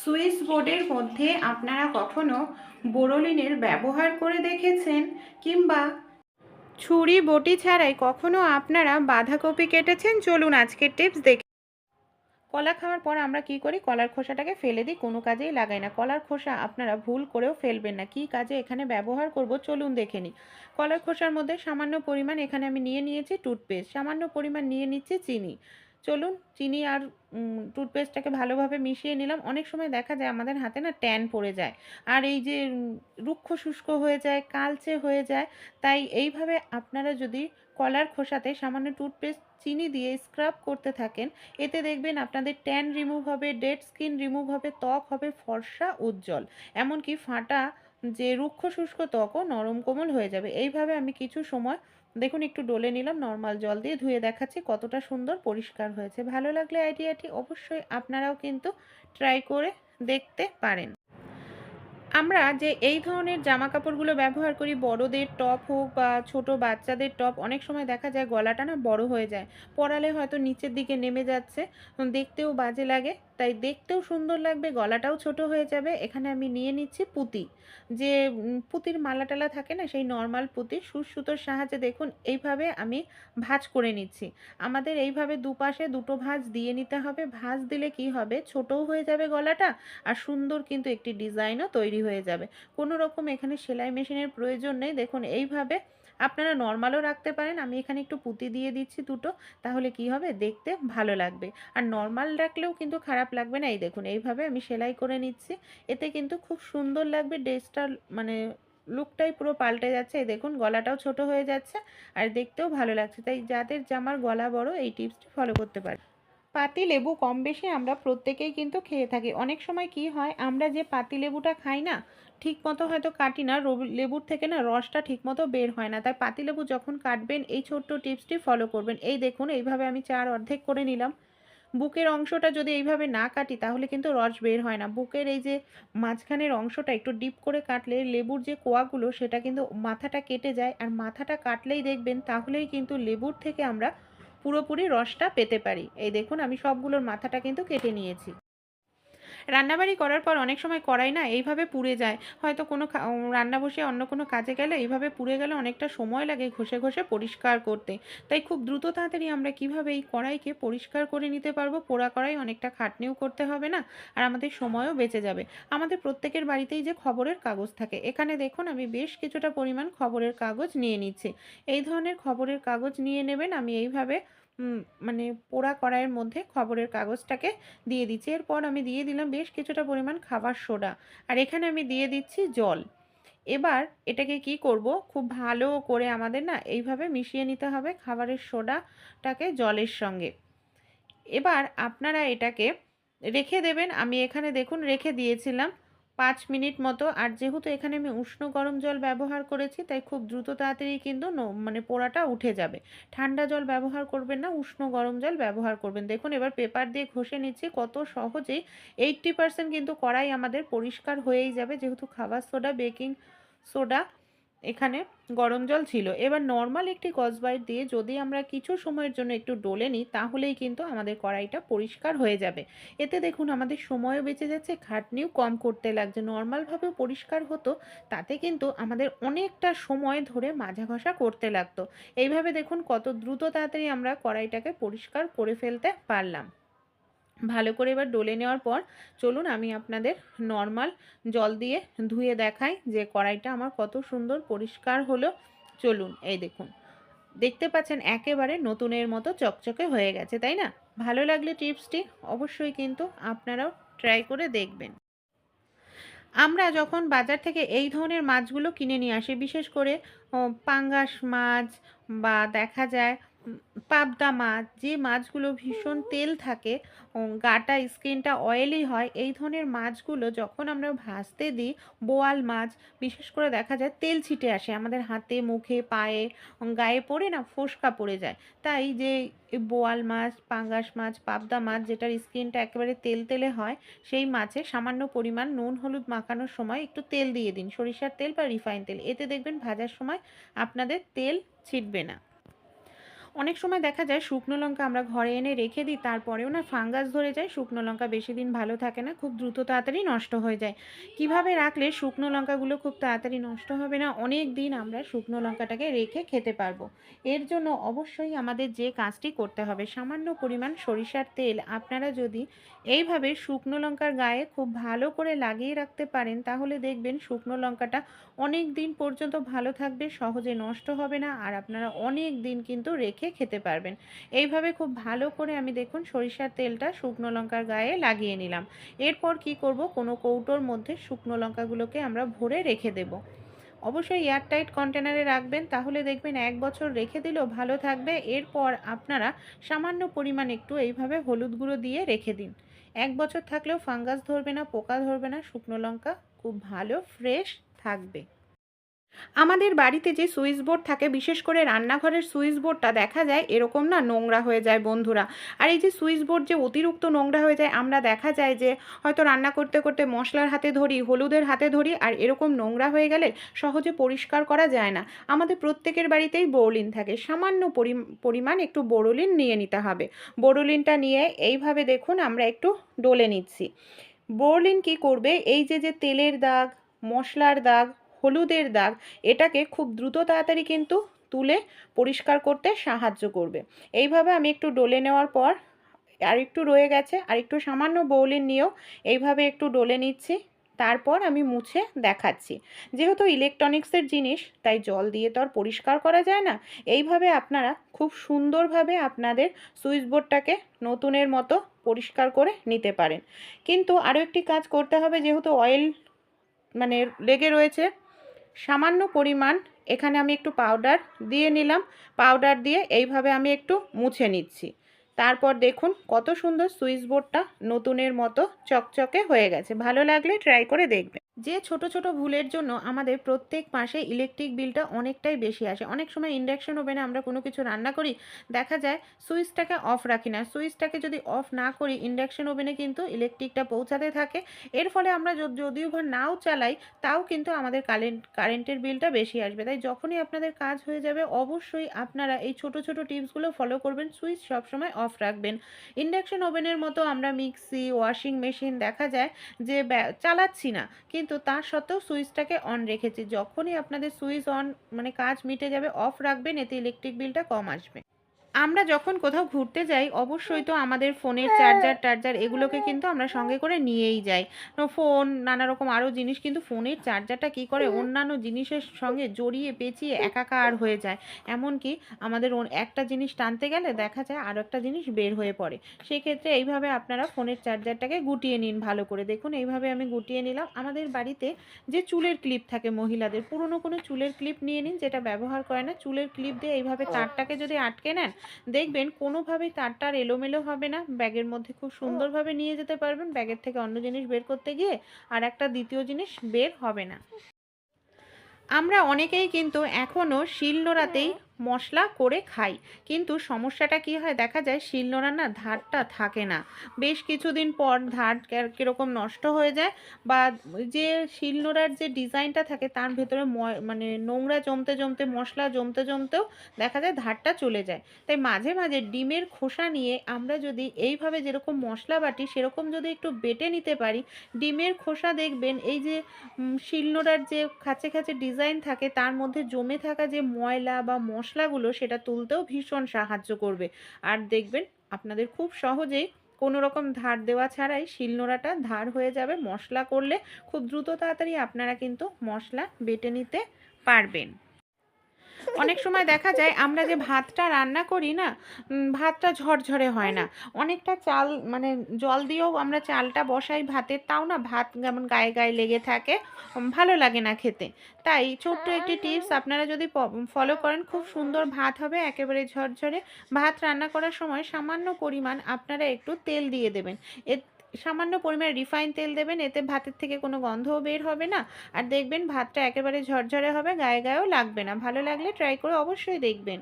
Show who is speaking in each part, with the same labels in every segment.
Speaker 1: Switch বোর্ডের মধ্যে আপনারা কখনো বোরোলিনের ব্যবহার করে দেখেছেন? কিংবা ছুরি বটি ছাড়াই কখনো আপনারা বাঁধাকপি কেটেছেন? চলুন আজকের টিপস দেখে কলা খাওয়ার পর আমরা কি করি? কলার খোসাটাকে ফেলে দিই, কোনো কাজেই লাগাই না। কলার খোসা আপনারা ভুল করেও ফেলবেন না। কী কাজে এখানে ব্যবহার করব? চলুন দেখে নিই। কলার খোসার মধ্যে সামান্য পরিমাণ এখানে আমি নিয়ে নিয়েছি টুথপেস্ট। সামান্য পরিমাণ নিয়ে নিচ্ছি চিনি। চলুন চিনি আর টুথপেস্টটাকে ভালোভাবে মিশিয়ে নিলাম। অনেক সময় দেখা যায় আমাদের হাতে না ট্যান পড়ে যায় আর এই যে রুক্ষ শুষ্ক হয়ে যায়, কালচে হয়ে যায়, তাই এইভাবে আপনারা যদি কলার খোসাতে সামান্য টুথপেস্ট চিনি দিয়ে স্ক্রাব করতে থাকেন, এতে দেখবেন আপনাদের ট্যান রিমুভ হবে ডেড স্কিন রিমুভ হবে, ত্বক হবে ফর্সা, উজ্জ্বল। এমনকি ফাটা যে রুক্ষ শুষ্ক ত্বকও নরম কোমল হয়ে যাবে। এইভাবে আমি কিছু সময় দেখুন, একটু ডলে নিলাম নর্মাল জল দিয়ে ধুয়ে দেখাচ্ছি কতটা সুন্দর পরিষ্কার হয়েছে। ভালো লাগলে আইডিয়াটি অবশ্যই আপনারাও কিন্তু ট্রাই করে দেখতে পারেন। আমরা যে এই ধরনের জামা কাপড়গুলো ব্যবহার করি, বড়দের টপ হোক বা ছোট বাচ্চাদের টপ অনেক সময় দেখা যায় গলাটা না বড় হয়ে যায়। পরালে হয়তো নিচের দিকে নেমে যাচ্ছে, দেখতেও বাজে লাগে। তাই দেখতেও সুন্দর লাগবে, গলাটাও ছোট হয়ে যাবে। এখানে আমি নিয়ে নিচ্ছি পুঁতি। যে পুঁতির মালা টালা থাকে না, সেই নর্মাল পুঁতি সুর সুতোর সাহায্যে দেখুন, এইভাবে আমি ভাঁজ করে নিচ্ছি। আমাদের এইভাবে দুপাশে দুটো ভাঁজ দিয়ে নিতে হবে। ভাঁজ দিলে কি হবে? ছোটও হয়ে যাবে গলাটা আর সুন্দর কিন্তু একটি ডিজাইনও তৈরি হয়ে যাবে। কোনো রকম এখানে সেলাই মেশিনের প্রয়োজন নেই। দেখুন, এইভাবে আপনারা নর্মালও রাখতে পারেন। আমি এখানে একটু পুঁতি দিয়ে দিচ্ছি দুটো, তাহলে কি হবে? দেখতে ভালো লাগবে। আর নর্মাল রাখলেও কিন্তু খারাপ লাগবে না। এই দেখুন, এইভাবে আমি সেলাই করে নিচ্ছি। এতে কিন্তু খুব সুন্দর লাগবে। ড্রেসটা মানে লুকটাই পুরো পাল্টে যাচ্ছে। এই দেখুন, গলাটাও ছোট হয়ে যাচ্ছে আর দেখতেও ভালো লাগছে। তাই যাদের জামার গলা বড়, এই টিপসটি ফলো করতে পারে পাতি লেবু কম বেশি আমরা প্রত্যেকেই কিন্তু খেয়ে থাকি। অনেক সময় কি হয়, আমরা যে পাতি লেবুটা খাই না ঠিক মতো হয়তো কাটি না লেবুর থেকে না রসটা ঠিক মতো বের হয় না। তাই পাতি লেবু যখন কাটবেন, এই ছোট্ট টিপসটি ফলো করবেন। এই দেখুন, এইভাবে আমি চার অর্ধেক করে নিলাম। বুকের অংশটা যদি এইভাবে না কাটি, তাহলে কিন্তু রস বের হয় না। বুকের এই যে মাঝখানের অংশটা একটু ডিপ করে কাটলে, লেবুর যে কোয়াগুলো, সেটা কিন্তু মাথাটা কেটে যায়। আর মাথাটা কাটলেই দেখবেন, তাহলেই কিন্তু লেবুর থেকে আমরা পুরোপুরি রসটা পেতে পারি। এই দেখুন, আমি সবগুলোর মাথাটা কিন্তু কেটে নিয়েছি। রান্নাবাড়ি করার পর অনেক সময় কড়াই না এইভাবে পুড়ে যায়। হয়তো কোনো রান্না বসে অন্য কোনো কাজে গেলে এইভাবে পুড়ে গেলে অনেকটা সময় লাগে ঘষে ঘষে পরিষ্কার করতে। তাই খুব দ্রুত তাড়াতাড়ি আমরা কীভাবে এই কড়াইকে পরিষ্কার করে নিতে পারব? পোড়া কড়াই অনেকটা খাটনিও করতে হবে না? আর আমাদের সময়ও বেঁচে যাবে। আমাদের প্রত্যেকের বাড়িতেই যে খবরের কাগজ থাকে। এখানে দেখুন, আমি বেশ কিছুটা পরিমাণ খবরের কাগজ নিয়ে নিচ্ছি। এই ধরনের খবরের কাগজ নিয়ে নেবেন। আমি এইভাবে মানে পোড়া কড়াইয়ের মধ্যে খবরের কাগজটাকে দিয়ে দিচ্ছি। এরপর আমি দিয়ে দিলাম বেশ কিছুটা পরিমাণ খাবার সোডা। আর এখানে আমি দিয়ে দিচ্ছি জল। এবার এটাকে কি করব? খুব ভালো করে আমাদের না এইভাবে মিশিয়ে নিতে হবে খাবারের সোডাটাকে জলের সঙ্গে। এবার আপনারা এটাকে রেখে দেবেন। আমি এখানে দেখুন রেখে দিয়েছিলাম পাঁচ মিনিট মতো। আর যেহেতু এখানে আমি উষ্ণ গরম জল ব্যবহার করেছি, তাই খুব দ্রুত তাড়াতাড়ি কিন্তু মানে পোড়াটা উঠে যাবে। ঠান্ডা জল ব্যবহার করবেন না, উষ্ণ গরম জল ব্যবহার করবেন। দেখুন, এবার পেপার দিয়ে ঘষে নিচ্ছি, কত সহজেই এইটটি পার্সেন্ট কিন্তু কড়াই আমাদের পরিষ্কার হয়েই যাবে। যেহেতু খাবার সোডা, বেকিং সোডা এখানে গরম জল ছিল। এবার নর্মাল একটি কসবাইট দিয়ে যদি আমরা কিছু সময়ের জন্য একটু ডলে নিই, তাহলেই কিন্তু আমাদের কড়াইটা পরিষ্কার হয়ে যাবে। এতে দেখুন আমাদের সময়ও বেঁচে যাচ্ছে, খাটনিও কম করতে লাগছে। নর্মালভাবেও পরিষ্কার হতো, তাতে কিন্তু আমাদের অনেকটা সময় ধরে মাজা ঘষা করতে লাগতো। এইভাবে দেখুন কত দ্রুত তাড়াতাড়ি আমরা কড়াইটাকে পরিষ্কার করে ফেলতে পারলাম। ভালো করে এবার ডলে নেওয়ার পর চলুন আমি আপনাদের নর্মাল জল দিয়ে ধুয়ে দেখাই যে কড়াইটা আমার কত সুন্দর পরিষ্কার হলো। চলুন, এই দেখুন। দেখতে পাচ্ছেন একেবারে নতুনের মতো চকচকে হয়ে গেছে, তাই না? ভালো লাগলে টিপসটি অবশ্যই কিন্তু আপনারাও ট্রাই করে দেখবেন। আমরা যখন বাজার থেকে এই ধরনের মাছগুলো কিনে নিয়ে আসি, বিশেষ করে পাঙ্গাস মাছ বা দেখা যায় পাবদা মাছ, যে মাছগুলো ভীষণ তেল থাকে গাটা, স্কিনটা অয়েলি হয়, এই ধরনের মাছগুলো যখন আমরা ভাজতে দিই, বোয়াল মাছ, বিশেষ করে দেখা যায় তেল ছিটে আসে, আমাদের হাতে, মুখে, পায়ে গায়ে পড়ে না, ফোসকা পড়ে যায়। তাই যে বোয়াল মাছ, পাঙ্গাস মাছ, পাবদা মাছ, যেটার স্কিনটা একেবারে তেল তেলে হয়, সেই মাছে সামান্য পরিমাণ নুন, হলুদ মাখানোর সময় একটু তেল দিয়ে দিন, সরিষার তেল বা রিফাইন তেল, এতে দেখবেন ভাজার সময় আপনাদের তেল ছিটবে না। অনেক সময় দেখা যায় শুকনো লঙ্কা আমরা ঘরে এনে রেখে দিই তারপরেও না ফাঙ্গাস ধরে যায়, শুকনো লঙ্কা বেশি দিন ভালো থাকে না, খুব দ্রুত তাড়াতাড়ি নষ্ট হয়ে যায়। কীভাবে রাখলে শুকনো লঙ্কাগুলো খুব তাড়াতাড়ি নষ্ট হবে না? অনেক দিন আমরা শুকনো লঙ্কাটাকে রেখে খেতে পারব। এর জন্য অবশ্যই আমাদের যে কাজটি করতে হবে, সামান্য পরিমাণ সরিষার তেল, আপনারা যদি এইভাবে শুকনো লঙ্কার গায়ে খুব ভালো করে লাগিয়ে রাখতে পারেন, তাহলে দেখবেন শুকনো লঙ্কাটা অনেক দিন পর্যন্ত ভালো থাকবে, সহজে নষ্ট হবে না, আর আপনারা অনেক দিন কিন্তু রেখে খেতে পারবেন। এইভাবে খুব ভালো করে আমি দেখুন সরিষার তেলটা শুকনো লঙ্কার গায়ে লাগিয়ে নিলাম। এরপর কি করব? কোনো কৌটোর মধ্যে শুকনো লঙ্কাগুলোকে আমরা ভরে রেখে দেব। অবশ্যই এয়ারটাইট কন্টেনারে রাখবেন, তাহলে দেখবেন এক বছর রেখে দিলেও ভালো থাকবে। এরপর আপনারা সামান্য পরিমাণ একটু এইভাবে হলুদ গুঁড়ো দিয়ে রেখে দিন। এক বছর থাকলেও ফাঙ্গাস ধরবে না, পোকা ধরবে না, শুকনো লঙ্কা খুব ভালো, ফ্রেশ থাকবে। আমাদের বাড়িতে যে সুইচ বোর্ড থাকে, বিশেষ করে রান্নাঘরের সুইচ বোর্ডটা দেখা যায় এরকম না নোংরা হয়ে যায় বন্ধুরা। আর এই যে সুইচ বোর্ড যে অতিরিক্ত নোংরা হয়ে যায়, আমরা দেখা যায় যে হয়তো রান্না করতে করতে মশলার হাতে ধরি, হলুদের হাতে ধরি, আর এরকম নোংরা হয়ে গেলে সহজে পরিষ্কার করা যায় না। আমাদের প্রত্যেকের বাড়িতেই বোরলিন থাকে। সামান্য পরি- পরিমাণ একটু বোরলিন নিয়ে নিতে হবে। বোরলিনটা নিয়ে এইভাবে দেখুন, আমরা একটু ডলে নিচ্ছি। বোরলিন কি করবে? এই যে যে তেলের দাগ, মশলার দাগ হলুদের দাগ, এটাকে খুব দ্রুত তাড়াতাড়ি কিন্তু তুলে পরিষ্কার করতে সাহায্য করবে। এইভাবে আমি একটু ডলে নেওয়ার পর আর একটু রয়ে গেছে আর একটু সামান্য বৌলিন নিয়েও এইভাবে একটু ডলে নিচ্ছি, তারপর আমি মুছে দেখাচ্ছি। যেহেতু ইলেকট্রনিক্সের জিনিস, তাই জল দিয়ে তো আর পরিষ্কার করা যায় না, এইভাবে আপনারা খুব সুন্দরভাবে আপনাদের সুইচ বোর্ডটাকে নতুনের মতো পরিষ্কার করে নিতে পারেন। কিন্তু আরও একটি কাজ করতে হবে, যেহেতু অয়েল মানে লেগে রয়েছে সামান্য পরিমাণ, এখানে আমি একটু পাউডার দিয়ে নিলাম। পাউডার দিয়ে এইভাবে আমি একটু মুছে নিচ্ছি। তারপর দেখুন কত সুন্দর সুইচ বোর্ডটা নতুনের মতো চকচকে হয়ে গেছে। ভালো লাগলে ট্রাই করে দেখবেন। যে ছোট ছোট ভুলের জন্য আমাদের প্রত্যেক মাসে ইলেকট্রিক বিলটা অনেকটাই বেশি আসে। অনেক সময় ইন্ডাকশন ওভেনে আমরা কোনো কিছু রান্না করি, দেখা যায় সুইচটাকে অফ রাখি না। সুইচটাকে যদি অফ না করি ইন্ডাকশন ওভেনে কিন্তু ইলেকট্রিকটা পৌঁছাতে থাকে। এর ফলে আমরা যদিও বা নাও চালাই, তাও কিন্তু আমাদের কারেন্ট কারেন্টের বিলটা বেশি আসবে। তাই যখনই আপনাদের কাজ হয়ে যাবে, অবশ্যই আপনারা এই ছোট ছোট টিপসগুলো ফলো করবেন সুইচ সবসময় অফ রাখবেন। ইন্ডাকশন ওভেনের মতো আমরা মিক্সি ওয়াশিং মেশিন দেখা যায় যে চালাচ্ছি না। কিন্তু তার সত্ত্বেও সুইচটাকে অন রেখেছি। যখনই আপনাদের সুইচ অন মানে কাজ মিটে যাবে অফ রাখবেন, এতে ইলেকট্রিক বিলটা কম আসবে। আমরা যখন কোথাও ঘুরতে যাই অবশ্যই তো আমাদের ফোনের চার্জার টার্জার এগুলোকে কিন্তু আমরা সঙ্গে করে নিয়েই যাই। তো ফোন নানা রকম আরও জিনিস কিন্তু ফোনের চার্জারটা কি করে অন্যান্য জিনিসের সঙ্গে জড়িয়ে পেঁচিয়ে একাকার হয়ে যায়। এমনকি আমাদের একটা জিনিস টানতে গেলে দেখা যায় আরও একটা জিনিস বের হয়ে পড়ে। সেক্ষেত্রে এইভাবে আপনারা ফোনের চার্জারটাকে গুটিয়ে নিন ভালো করে। দেখুন এইভাবে আমি গুটিয়ে নিলাম। আমাদের বাড়িতে যে চুলের ক্লিপ থাকে মহিলাদের পুরনো কোনো চুলের ক্লিপ নিয়ে নিন যেটা ব্যবহার করে না। চুলের ক্লিপ দিয়ে এইভাবে তারটাকে যদি আটকে নেন দেখবেন কোনোভাবেই তারটা আর এলোমেলো হবে না। ব্যাগের মধ্যে খুব সুন্দরভাবে নিয়ে যেতে পারবেন। ব্যাগের থেকে অন্য জিনিস বের করতে গিয়ে আর একটা দ্বিতীয় জিনিস বের হবে না। আমরা অনেকেই কিন্তু এখনও শিলনোড়াতেই মশলা করে খাই। কিন্তু সমস্যাটা কি হয়, দেখা যায় শিলনোড়ার না ধারটা থাকে না। বেশ কিছুদিন পর ধার কীরকম নষ্ট হয়ে যায় বা যে শিলনোড়ার যে ডিজাইনটা থাকে তার ভেতরে মানে নোংরা জমতে জমতে, মশলা জমতে জমতেও দেখা যায় ধারটা চলে যায়। তাই মাঝে মাঝে ডিমের খোসা নিয়ে আমরা যদি এইভাবে যেরকম মশলা বাটি সেরকম যদি একটু বেটে নিতে পারি, ডিমের খোসা দেখবেন এই যে শিলনোড়ার যে খাঁচে খাঁচে ডিজাইন থাকে তার মধ্যে জমে থাকা যে ময়লা বা মশলাগুলো সেটা তুলতেও ভীষণ সাহায্য করবে। আর দেখবেন, আপনাদের খুব সহজেই কোনো রকম ধার দেওয়া ছাড়াই শিলনোড়াটা ধার হয়ে যাবে। মশলা করলে খুব দ্রুত তাড়াতাড়ি আপনারা কিন্তু মশলা বেটে নিতে পারবেন। অনেক সময় দেখা যায় আমরা যে ভাতটা রান্না করি না ভাতটা ঝরঝরে হয় না। অনেকটা চাল মানে জল দিয়েও আমরা চালটা বসাই ভাতের তাও না ভাত যেমন গায়ে গায়ে লেগে থাকে ভালো লাগে না খেতে। তাই ছোট্ট একটি টিপস আপনারা যদি ফলো করেন খুব সুন্দর ভাত হবে একেবারে ঝরঝরে। ভাত রান্না করার সময় সামান্য পরিমাণ আপনারা একটু তেল দিয়ে দেবেন। এ সামান্য পরিমাণ রিফাইন তেল দেবেন, এতে ভাতের থেকে কোনো গন্ধও বের হবে না। আর দেখবেন ভাতটা একেবারে ঝরঝরে হবে, গায়ে গায়েও লাগবে না। ভালো লাগলে ট্রাই করে অবশ্যই দেখবেন।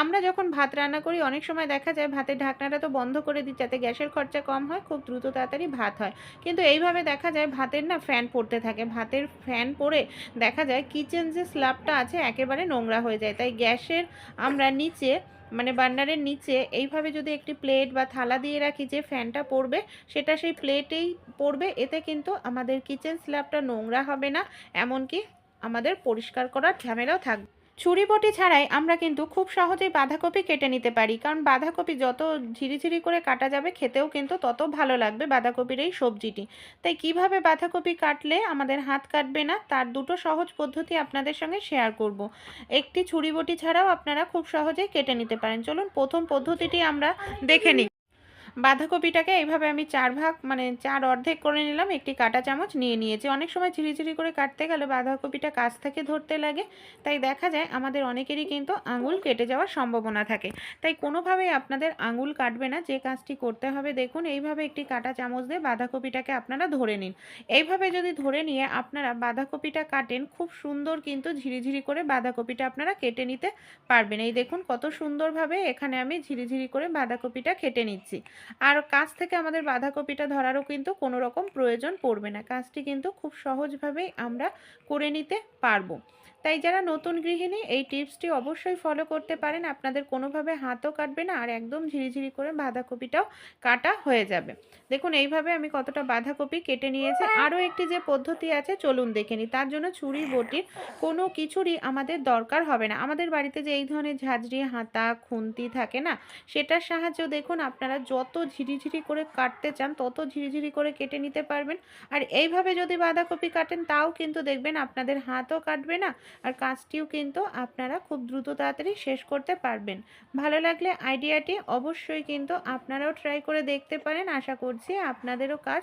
Speaker 1: আমরা যখন ভাত রান্না করি, অনেক সময় দেখা যায় ভাতের ঢাকনাটা তো বন্ধ করে দিই, যাতে গ্যাসের খরচা কম হয়, খুব দ্রুত তাড়াতাড়ি ভাত হয়। কিন্তু এইভাবে দেখা যায় ভাতের না ফ্যান পড়তে থাকে। ভাতের ফ্যান পড়ে দেখা যায় কিচেন যে স্ল্যাবটা আছে, একেবারে নোংরা হয়ে যায়। তাই গ্যাসের আমরা নিচে মানে বার্নারের নিচে এইভাবে যদি একটি প্লেট বা থালা দিয়ে রাখি যে ফ্যানটা পড়বে, সেটা সেই প্লেটেই পড়বে। এতে কিন্তু আমাদের কিচেন স্ল্যাবটা নোংরা হবে না, এমনকি আমাদের পরিষ্কার করার ঝামেলাও থাকবে। ছুরি বটি ছাড়াই আমরা কিন্তু খুব সহজেই বাঁধাকপি কেটে নিতে পারি। কারণ বাঁধাকপি যত ঝিরিঝিরি করে কাটা যাবে, খেতেও কিন্তু তত ভালো লাগবে বাঁধাকপির এই সবজিটি। তাই কীভাবে বাঁধাকপি কাটলে আমাদের হাত কাটবে না, তার দুটো সহজ পদ্ধতি আপনাদের সঙ্গে শেয়ার করব। একটি ছুরি বটি ছাড়াও আপনারা খুব সহজেই কেটে নিতে পারেন। চলুন প্রথম পদ্ধতিটি আমরা দেখে নিই। বাঁধাকপিটাকে এইভাবে আমি চার ভাগ মানে চার অর্ধেক করে নিলাম, একটি কাঁটা চামচ নিয়ে নিয়েছি। অনেক সময় ঝিরিঝিরি করে কাটতে গেলে বাঁধাকপিটা কাছ থেকে ধরতে লাগে, তাই দেখা যায় আমাদের অনেকেরই কিন্তু আঙুল কেটে যাওয়ার সম্ভাবনা থাকে। তাই কোনোভাবেই আপনাদের আঙুল কাটবে না, যে কাজটি করতে হবে, দেখুন এইভাবে একটি কাঁটা চামচ দিয়ে বাঁধাকপিটাকে আপনারা ধরে নিন। এইভাবে যদি ধরে নিয়ে আপনারা বাঁধাকপিটা কাটেন, খুব সুন্দর কিন্তু ঝিরিঝিরি করে বাঁধাকপিটা আপনারা কেটে নিতে পারবেন। এই দেখুন কত সুন্দরভাবে এখানে আমি ঝিরিঝিরি করে বাঁধাকপিটা কেটে নিচ্ছি। আর কাছ থেকে আমাদের বাঁধাকপিটা ধরারও কিন্তু কোনো রকম প্রয়োজন পড়বে না। কাজটি কিন্তু খুব সহজভাবেই আমরা করে নিতে পারব। তাই যারা নতুন গৃহিণী, এই টিপসটি অবশ্যই ফলো করতে পারেন। আপনাদের কোনোভাবে হাতও কাটবে না আর একদম ঝিরিঝিরি করে বাঁধাকপিটাও কাটা হয়ে যাবে। দেখুন, এইভাবে আমি কতটা বাঁধাকপি কেটে নিয়েছি। আরও একটি যে পদ্ধতি আছে, চলুন দেখে নিই। তার জন্য ছুরি বটির কোনো কিছুরই আমাদের দরকার হবে না। আমাদের বাড়িতে যে এই ধরনের ঝাঁঝরি, হাতা, খুন্তি থাকে না, সেটার সাহায্যে দেখুন, আপনারা যত ঝিরিঝিরি করে কাটতে চান, তত ঝিরিঝিরি করে কেটে নিতে পারবেন। আর এইভাবে যদি বাঁধাকপি কাটেন, তাও কিন্তু দেখবেন আপনাদের হাতও কাটবে না আর কাজটিও কিন্তু আপনারা খুব দ্রুত তাড়াতাড়ি শেষ করতে পারবেন। ভালো লাগলে আইডিয়াটি অবশ্যই কিন্তু আপনারাও ট্রাই করে দেখতে পারেন। আশা করছি আপনাদেরও কাজ